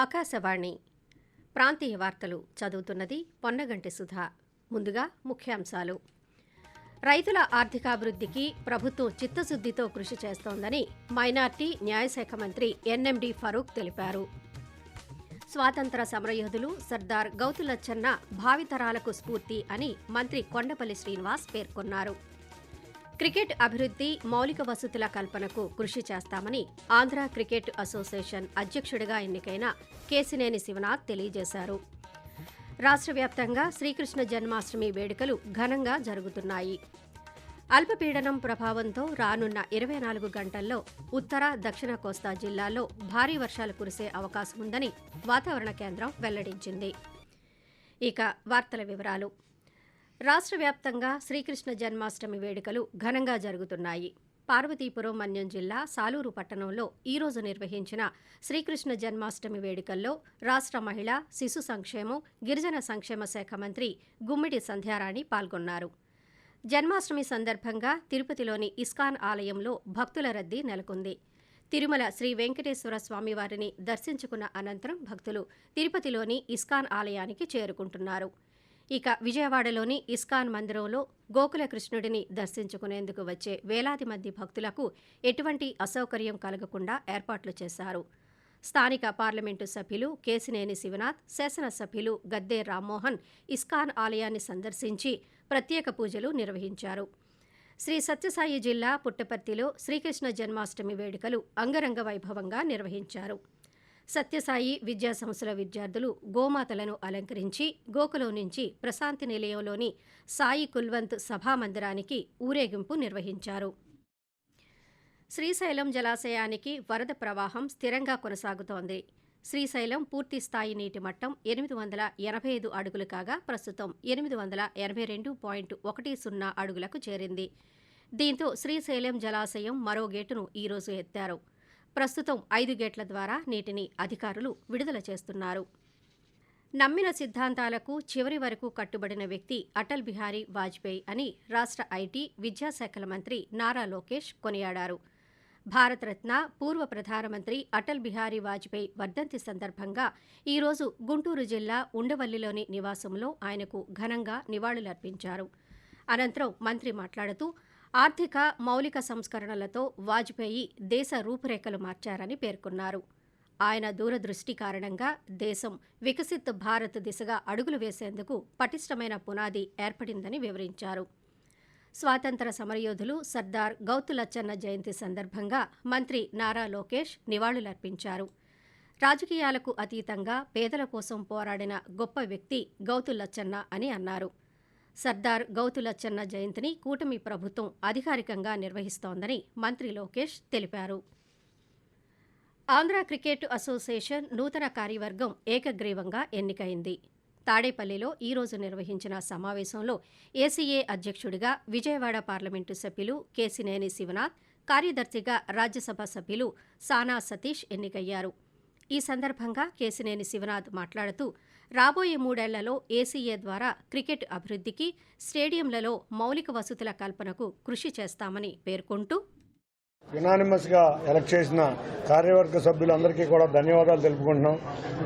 ఆకాశవాణి. ప్రాంతీయ వార్తలు చదువుతున్నది పొన్నగంటి సుధా. ముందుగా ముఖ్యాంశాలు. రైతుల ఆర్థికాభివృద్ధికి ప్రభుత్వం చిత్తశుద్దితో కృషి చేస్తోందని మైనార్టీ న్యాయశాఖ మంత్రి ఎన్ఎండి ఫరూక్ తెలిపారు. స్వాతంత్ర సమరయోధులు సర్దార్ గౌతులచ్చన్న భావితరాలకు స్ఫూర్తి అని మంత్రి కొండపల్లి శ్రీనివాస్ పేర్కొన్నారు. క్రికెట్ అభివృద్ధి మౌలిక వసతుల కల్పనకు కృషి చేస్తామని ఆంధ్ర క్రికెట్ అసోసియేషన్ అధ్యక్షుడిగా ఎన్నికైన కేసినేని శివనాథ్ తెలియజేశారు. రాష్ట్ర వ్యాప్తంగా శ్రీకృష్ణ జన్మాష్టమి వేడుకలు ఘనంగా జరుగుతున్నాయి. అల్పపీడనం ప్రభావంతో రానున్న ఇరవై నాలుగు గంటల్లో ఉత్తర దక్షిణ కోస్తా జిల్లాల్లో భారీ వర్షాలు కురిసే అవకాశం ఉందని వాతావరణ కేంద్రం వెల్లడించింది. ఇక వార్తల వివరాలు. రాష్ట్ర వ్యాప్తంగా శ్రీకృష్ణ జన్మాష్టమి వేడుకలు ఘనంగా జరుగుతున్నాయి. పార్వతీపురం మన్యం జిల్లా సాలూరు పట్టణంలో ఈరోజు నిర్వహించిన శ్రీకృష్ణ జన్మాష్టమి వేడుకల్లో రాష్ట్ర మహిళా శిశు సంక్షేమం గిరిజన సంక్షేమ శాఖ మంత్రి గుమ్మిడి సంధ్యారాణి పాల్గొన్నారు. జన్మాష్టమి సందర్భంగా తిరుపతిలోని ఇస్కాన్ ఆలయంలో భక్తుల రద్దీ నెలకొంది. తిరుమల శ్రీ వెంకటేశ్వర స్వామివారిని దర్శించుకున్న అనంతరం భక్తులు తిరుపతిలోని ఇస్కాన్ ఆలయానికి చేరుకుంటున్నారు. ఇక విజయవాడలోని ఇస్కాన్ మందిరంలో గోకుల కృష్ణుడిని దర్శించుకునేందుకు వచ్చే వేలాది మంది భక్తులకు ఎటువంటి అసౌకర్యం కలగకుండా ఏర్పాట్లు చేశారు. స్థానిక పార్లమెంటు సభ్యులు కేసినేని శివనాథ్ శాసనసభ్యులు గద్దే రామ్మోహన్ ఇస్కాన్ ఆలయాన్ని సందర్శించి ప్రత్యేక పూజలు నిర్వహించారు. శ్రీ సత్యసాయి జిల్లా పుట్టపర్తిలో శ్రీకృష్ణ జన్మాష్టమి వేడుకలు అంగరంగ వైభవంగా నిర్వహించారు. సత్యసాయి విద్యా సంస్థల విద్యార్థులు గోమాతలను అలంకరించి గోకులం నుంచి ప్రశాంతి నిలయంలోని సాయి కుల్వంత్ సభామందిరానికి ఊరేగింపు నిర్వహించారు. శ్రీశైలం జలాశయానికి వరద ప్రవాహం స్థిరంగా కొనసాగుతోంది. శ్రీశైలం పూర్తి స్థాయి నీటి మట్టం ఎనిమిది వందల ఎనభై ఐదు అడుగులు కాగా ప్రస్తుతం ఎనిమిది వందల ఎనభై రెండు పాయింట్ ఒకటి సున్నా అడుగులకు చేరింది. దీంతో శ్రీశైలం జలాశయం మరో గేటును ఈరోజు ఎత్తారు. ప్రస్తుతం ఐదు గేట్ల ద్వారా నీటిని అధికారులు విడుదల చేస్తున్నారు. నమ్మిన సిద్ధాంతాలకు చివరి వరకు కట్టుబడిన వ్యక్తి అటల్ బిహారీ వాజ్పేయి అని రాష్ట్ర ఐటీ విద్యాశాఖల మంత్రి నారా లోకేష్ కొనియాడారు. భారతరత్న పూర్వ ప్రధానమంత్రి అటల్ బిహారీ వాజ్పేయి వర్ధంతి సందర్భంగా ఈరోజు గుంటూరు జిల్లా ఉండవల్లిలోని నివాసంలో ఆయనకు ఘనంగా నివాళులర్పించారు. అనంతరం మంత్రి మాట్లాడుతూ ఆర్థిక మౌలిక సంస్కరణలతో వాజ్పేయి దేశ రూపురేఖలు మార్చారని పేర్కొన్నారు. ఆయన దూరదృష్టి కారణంగా దేశం వికసిత్ భారత్ దిశగా అడుగులు వేసేందుకు పటిష్టమైన పునాది ఏర్పడిందని వివరించారు. స్వాతంత్ర సమరయోధులు సర్దార్ గౌతులచ్చన్న జయంతి సందర్భంగా మంత్రి నారా లోకేష్ నివాళులర్పించారు. రాజకీయాలకు అతీతంగా పేదల కోసం పోరాడిన గొప్ప వ్యక్తి గౌతులచ్చన్న అని అన్నారు. సర్దార్ గౌతులచ్చన్న జయంతిని కూటమి ప్రభుత్వం అధికారికంగా నిర్వహిస్తోందని మంత్రి లోకేష్ తెలిపారు. ఆంధ్ర క్రికెట్ అసోసియేషన్ నూతన కార్యవర్గం ఏకగ్రీవంగా ఎన్నికైంది. తాడేపల్లిలో ఈరోజు నిర్వహించిన సమావేశంలో ఏసీఏ అధ్యక్షుడిగా విజయవాడ పార్లమెంటు సభ్యులు కేసినేని శివనాథ్ కార్యదర్శిగా రాజ్యసభ సభ్యులు సానా సతీష్ ఎన్నికయ్యారు. ఈ సందర్భంగా కేసినేని శివనాథ్ మాట్లాడుతూ రాబోయే మూడేళ్ళలో ఏసీఏ ద్వారా క్రికెట్ అభివృద్ధికి స్టేడియంలలో మౌలిక వసతుల కల్పనకు కృషి చేస్తామని పేర్కొంటూ యునానిమస్గా ఎలక్ట్ చేసిన కార్యవర్గ సభ్యులందరికీ కూడా ధన్యవాదాలు తెలుపుకుంటున్నాం.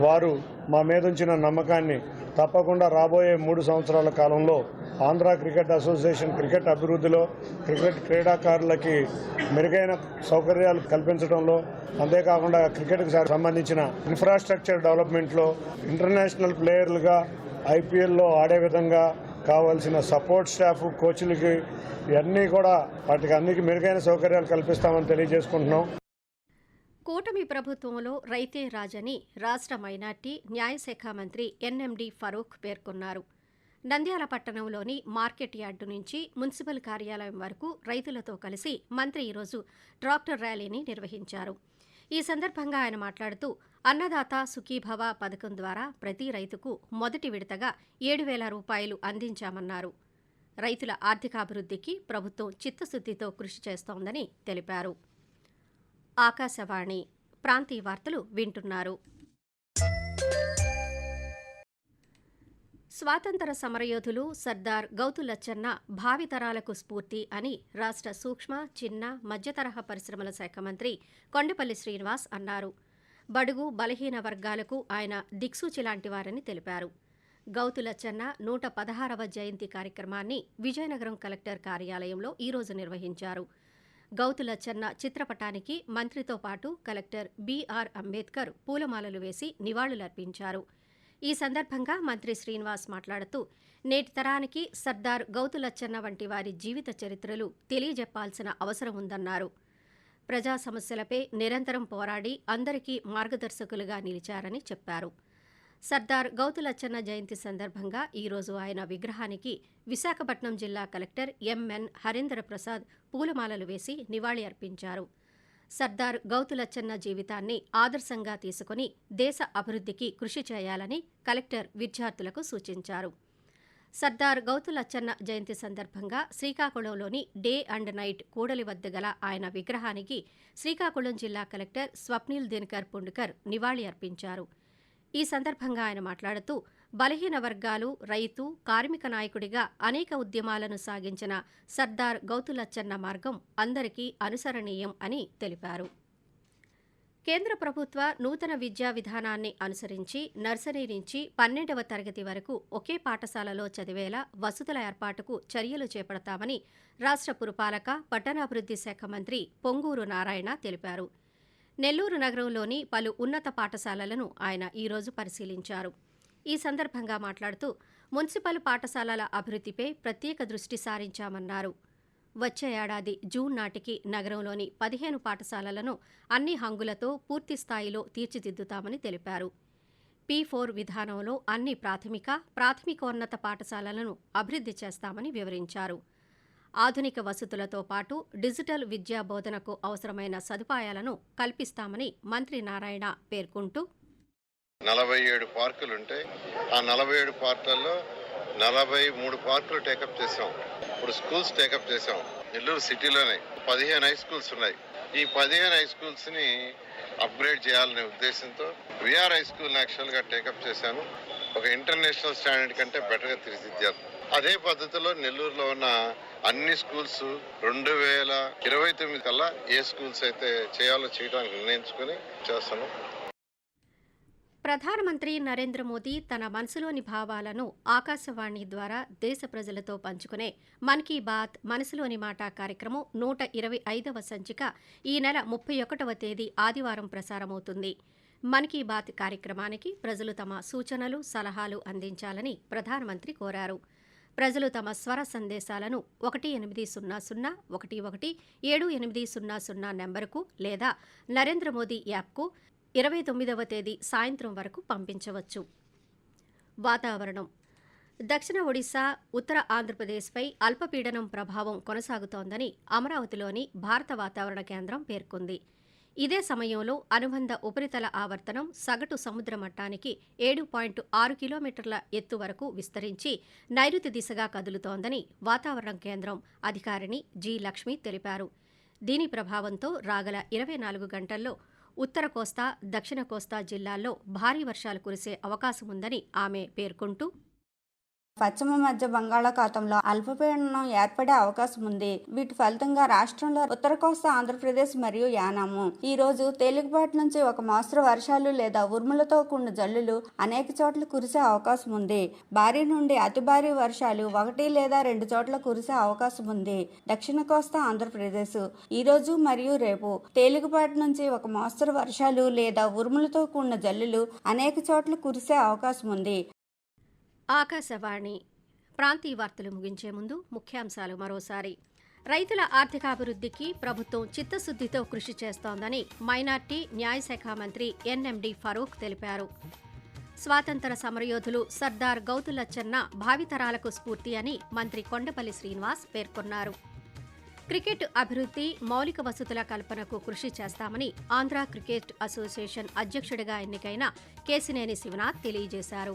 వారు మా మీద ఉంచిన నమ్మకాన్ని తప్పకుండా రాబోయే మూడు సంవత్సరాల కాలంలో ఆంధ్ర క్రికెట్ అసోసియేషన్ క్రికెట్ అభివృద్ధిలో క్రికెట్ క్రీడాకారులకి మెరుగైన సౌకర్యాలు కల్పించడంలో అంతేకాకుండా క్రికెట్కి సంబంధించిన ఇన్ఫ్రాస్ట్రక్చర్ డెవలప్మెంట్లో ఇంటర్నేషనల్ ప్లేయర్లుగా ఐపీఎల్లో ఆడే విధంగా కావాల్సిన సపోర్ట్ స్టాఫ్ కోచ్లకి ఇవన్నీ కూడా వాటికి అన్నికి మెరుగైన సౌకర్యాలు కల్పిస్తామని తెలియజేసుకుంటున్నాం. కూటమి ప్రభుత్వంలో రైతే రాజని రాష్ట్ర మైనార్టీ న్యాయశాఖ మంత్రి ఎన్ఎండి ఫరూక్ పేర్కొన్నారు. నంద్యాల పట్టణంలోని మార్కెట్ యార్డు నుంచి మున్సిపల్ కార్యాలయం వరకు రైతులతో కలిసి మంత్రి ఈరోజు ట్రాక్టర్ ర్యాలీని నిర్వహించారు. ఈ సందర్భంగా ఆయన మాట్లాడుతూ అన్నదాత సుఖీభవ పథకం ద్వారా ప్రతి రైతుకు మొదటి విడతగా ఏడు వేల రూపాయలు అందించామన్నారు. రైతుల ఆర్థికాభివృద్ధికి ప్రభుత్వం చిత్తశుద్దితో కృషి చేస్తోందని తెలిపారు. ఆకాశవాణి ప్రాంతీయ వార్తలు వింటున్నారు. స్వాతంత్ర సమరయోధులు సర్దార్ గౌతులచ్చన్న భావితరాలకు స్ఫూర్తి అని రాష్ట్ర సూక్ష్మ చిన్న మధ్యతరహా పరిశ్రమల శాఖ మంత్రి కొండపల్లి శ్రీనివాస్ అన్నారు. బడుగు బలహీన వర్గాలకు ఆయన దిక్సూచి లాంటివారని తెలిపారు. గౌతులచ్చన్న నూట పదహారవ జయంతి కార్యక్రమాన్ని విజయనగరం కలెక్టర్ కార్యాలయంలో ఈరోజు నిర్వహించారు. గౌతులచ్చన్న చిత్రపటానికి మంత్రితో పాటు కలెక్టర్ బీఆర్ అంబేద్కర్ పూలమాలలు వేసి నివాళులర్పించారు. ఈ సందర్భంగా మంత్రి శ్రీనివాస్ మాట్లాడుతూ నేటి తరానికి సర్దార్ గౌతులచ్చన్న వంటి వారి జీవిత చరిత్రలు తెలియజెప్పాల్సిన అవసరం ఉందన్నారు. ప్రజా సమస్యలపై నిరంతరం పోరాడి అందరికీ మార్గదర్శకులుగా నిలిచారని చెప్పారు. సర్దార్ గౌతులచ్చన్న జయంతి సందర్భంగా ఈరోజు ఆయన విగ్రహానికి విశాఖపట్నం జిల్లా కలెక్టర్ ఎంఎన్ హరేంద్ర ప్రసాద్ పూలమాలలు వేసి నివాళి అర్పించారు. సర్దార్ గౌతులచ్చన్న జీవితాన్ని ఆదర్శంగా తీసుకుని దేశ అభివృద్ధికి కృషి చేయాలని కలెక్టర్ విద్యార్థులకు సూచించారు. సర్దార్ గౌతులచ్చన్న జయంతి సందర్భంగా శ్రీకాకుళంలోని డే అండ్ నైట్ కూడలి వద్ద గల ఆయన విగ్రహానికి శ్రీకాకుళం జిల్లా కలెక్టర్ స్వప్నిల్ దినకర్ పుండ్కర్ నివాళి అర్పించారు. ఈ సందర్భంగా ఆయన మాట్లాడుతూ బలహీన వర్గాలు రైతు కార్మిక నాయకుడిగా అనేక ఉద్యమాలను సాగించిన సర్దార్ గౌతులచ్చన్న మార్గం అందరికీ అనుసరణీయం అని తెలిపారు. కేంద్ర ప్రభుత్వ నూతన విద్యా విధానాన్ని అనుసరించి నర్సరీ నుంచి పన్నెండవ తరగతి వరకు ఒకే పాఠశాలలో చదివేలా వసతుల ఏర్పాటుకు చర్యలు చేపడతామని రాష్ట్ర పురపాలక పట్టణాభివృద్ధి శాఖ మంత్రి పొంగూరు నారాయణ తెలిపారు. నెల్లూరు నగరంలోని పలు ఉన్నత పాఠశాలలను ఆయన ఈరోజు పరిశీలించారు. ఈ సందర్భంగా మాట్లాడుతూ మున్సిపల్ పాఠశాలల అభివృద్ధిపై ప్రత్యేక దృష్టి సారించామన్నారు. వచ్చే ఏడాది జూన్ నాటికి నగరంలోని పదిహేను పాఠశాలలను అన్ని హంగులతో పూర్తి స్థాయిలో తీర్చిదిద్దుతామని తెలిపారు. పీ ఫోర్ విధానంలో అన్ని ప్రాథమిక ప్రాథమికోన్నత పాఠశాలలను అభివృద్ధి చేస్తామని వివరించారు. ఆధునిక వసతులతో పాటు డిజిటల్ విద్యా బోధనకు అవసరమైన సదుపాయాలను కల్పిస్తామని మంత్రి నారాయణ పేర్కొంటూ నలభై ఏడు పార్కులు ఉంటాయి ఆ నలభై ఏడు పార్కుల్లో నలభై మూడు పార్కులు టేకప్ చేసాం ఇప్పుడు స్కూల్స్ టేకప్ చేసాం నెల్లూరు సిటీలోనే పదిహేను హై స్కూల్స్ ఉన్నాయి. ఈ పదిహేను హై స్కూల్స్ని అప్గ్రేడ్ చేయాలనే ఉద్దేశంతో విఆర్ హై స్కూల్ యాక్చువల్గా టేకప్ చేశాను. ఒక ఇంటర్నేషనల్ స్టాండర్డ్ కంటే బెటర్గా తీర్చిదిద్దాను అదే పద్ధతిలో నెల్లూరులో ఉన్న అన్ని స్కూల్స్ రెండు వేల ఇరవై తొమ్మిది కల్లా ఏ స్కూల్స్ అయితే చేయాలో చేయడానికి నిర్ణయించుకొని చేస్తాను ప్రధానమంత్రి నరేంద్ర మోదీ తన మనసులోని భావాలను ఆకాశవాణి ద్వారా దేశ ప్రజలతో పంచుకునే మన్ కీ బాత్ మనసులోని మాట కార్యక్రమం నూట ఇరవై ఐదవ సంచిక ఈ నెల ముప్పై ఒకటవ తేదీ ఆదివారం ప్రసారమవుతుంది. మన్ కీ బాత్ కార్యక్రమానికి ప్రజలు తమ సూచనలు సలహాలు అందించాలని ప్రధానమంత్రి కోరారు. ప్రజలు తమ స్వర సందేశాలను ఒకటి ఎనిమిది సున్నా సున్నా ఒకటి ఒకటి ఏడు ఎనిమిది సున్నా సున్నా నెంబరుకు లేదా నరేంద్ర మోదీ యాప్కు ఇరవై తొమ్మిదవ తేదీ సాయంత్రం వరకు పంపించవచ్చు. వాతావరణం. దక్షిణ ఒడిశా ఉత్తర ఆంధ్రప్రదేశ్పై అల్పపీడనం ప్రభావం కొనసాగుతోందని అమరావతిలోని భారత వాతావరణ కేంద్రం పేర్కొంది. ఇదే సమయంలో అనుబంధ ఉపరితల ఆవర్తనం సగటు సముద్ర మట్టానికి ఏడు పాయింట్ ఆరు కిలోమీటర్ల ఎత్తు వరకు విస్తరించి నైరుతి దిశగా కదులుతోందని వాతావరణ కేంద్రం అధికారిని జి లక్ష్మి తెలిపారు. దీని ప్రభావంతో రాగల ఇరవై నాలుగు గంటల్లో ఉత్తర కోస్తా దక్షిణ కోస్తా జిల్లాల్లో భారీ వర్షాలు కురిసే అవకాశం ఉందని ఆమె పేర్కొంటూ పశ్చిమ మధ్య బంగాళాఖాతంలో అల్పపీడనం ఏర్పడే అవకాశం ఉంది. వీటి ఫలితంగా రాష్ట్రంలో ఉత్తర కోస్తా ఆంధ్రప్రదేశ్ మరియు యానాము. ఈ రోజు తేలికపాటి నుంచి ఒక మోస్తరు వర్షాలు లేదా ఉరుములతో కూడిన జల్లులు అనేక చోట్ల కురిసే అవకాశం ఉంది. భారీ నుండి అతి భారీ వర్షాలు ఒకటి లేదా రెండు చోట్ల కురిసే అవకాశం ఉంది. దక్షిణ కోస్తా ఆంధ్రప్రదేశ్. ఈ రోజు మరియు రేపు తేలికపాటి నుంచి ఒక మోస్తరు వర్షాలు లేదా ఉరుములతో కూడిన జల్లులు అనేక చోట్ల కురిసే అవకాశం ఉంది. ఆకాశవాణి. ప్రాంతీయ వార్తలు ముగించే ముందు ముఖ్యాంశాలు మరోసారి. రైతుల ఆర్థికాభివృద్ధికి ప్రభుత్వం చిత్తశుద్ధితో కృషి చేస్తోందని మైనార్టీ న్యాయశాఖ మంత్రి ఎన్ఎండి ఫరూక్ తెలిపారు. స్వాతంత్ర సమరయోధులు సర్దార్ గౌతులచ్చన్న భావితరాలకు స్ఫూర్తి అని మంత్రి కొండపల్లి శ్రీనివాస్ పేర్కొన్నారు. క్రికెట్ అభివృద్ధి మౌలిక వసతుల కల్పనకు కృషి చేస్తామని ఆంధ్ర క్రికెట్ అసోసియేషన్ అధ్యక్షుడిగా ఎన్నికైన కేసినేని శివనాథ్ తెలియజేశారు.